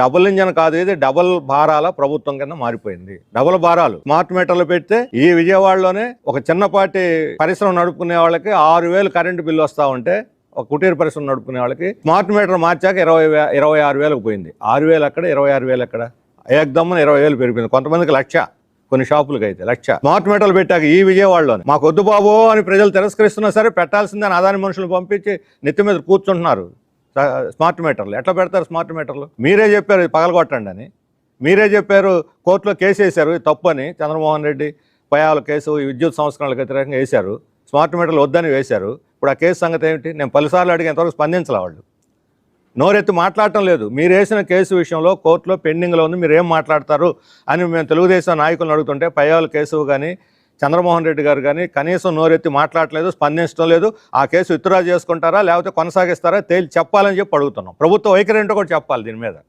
Double engine కాదు ఇది double భారాల ప్రభుత్వం కింద మారిపోయింది. డబుల్ భారాలు. స్మార్ట్ మీటర్లు పెడితే ఈ విజయవాడలోనే ఒక చిన్నపాటి పరిశ్రమ నడుపుకునే వాళ్ళకి ఆరు వేలు కరెంటు బిల్లు వస్తా ఉంటే ఒక కుటీర పరిశ్రమ నడుపుకునే వాళ్ళకి స్మార్ట్ మీటర్ మార్చాక ఇరవై ఇరవై ఆరు వేలకు పోయింది. ఆరు వేలు అక్కడ ఇరవై ఆరు వేలు అక్కడ ఏకదమ్మన ఇరవై వేలు పెరిగిపోయింది. కొంతమందికి లక్ష కొన్ని షాపులకి అయితే లక్ష. స్మార్ట్ మీటర్లు పెట్టాక ఈ విజయవాడలోనే. మాకు వద్దు బాబో అని ప్రజలు తిరస్కరిస్తున్నా సరే పెట్టాల్సిందని అదాని మనుషులు పంపించి నెత్తి మీద కూర్చుంటున్నారు. స్మార్ట్ మీటర్లు. ఎట్లా పెడతారు స్మార్ట్ మీటర్లు? మీరే చెప్పారు పగలగొట్టండి అని. మీరే చెప్పారు కోర్టులో కేసు వేశారు తప్పు అని చంద్రమోహన్ రెడ్డి పయాల కేసు విద్యుత్ సంస్కరణలకు వ్యతిరేకంగా వేశారు. స్మార్ట్ మీటర్లు వద్దని వేశారు. ఇప్పుడు ఆ కేసు సంగతి ఏమిటి? నేను పలుసార్లు అడిగి ఎంతవరకు స్పందించాల వాళ్ళు. నోరెత్తి మాట్లాడటం లేదు. మీరు వేసిన కేసు విషయంలో కోర్టులో పెండింగ్లో ఉంది మీరు ఏం మాట్లాడతారు అని మేము తెలుగుదేశం నాయకులను అడుగుతుంటే పయాల కేసు కానీ చంద్రమోహన్ రెడ్డి గారు కానీ కనీసం నోరెత్తి మాట్లాడలేదు స్పందించడం లేదు. ఆ కేసు విత్డ్రా చేసుకుంటారా లేకపోతే కొనసాగిస్తారా తేల్చి చెప్పాలని చెప్పి అడుగుతున్నాం. ప్రభుత్వ వైఖరి ఏంటో కూడా చెప్పాలి దీని మీద.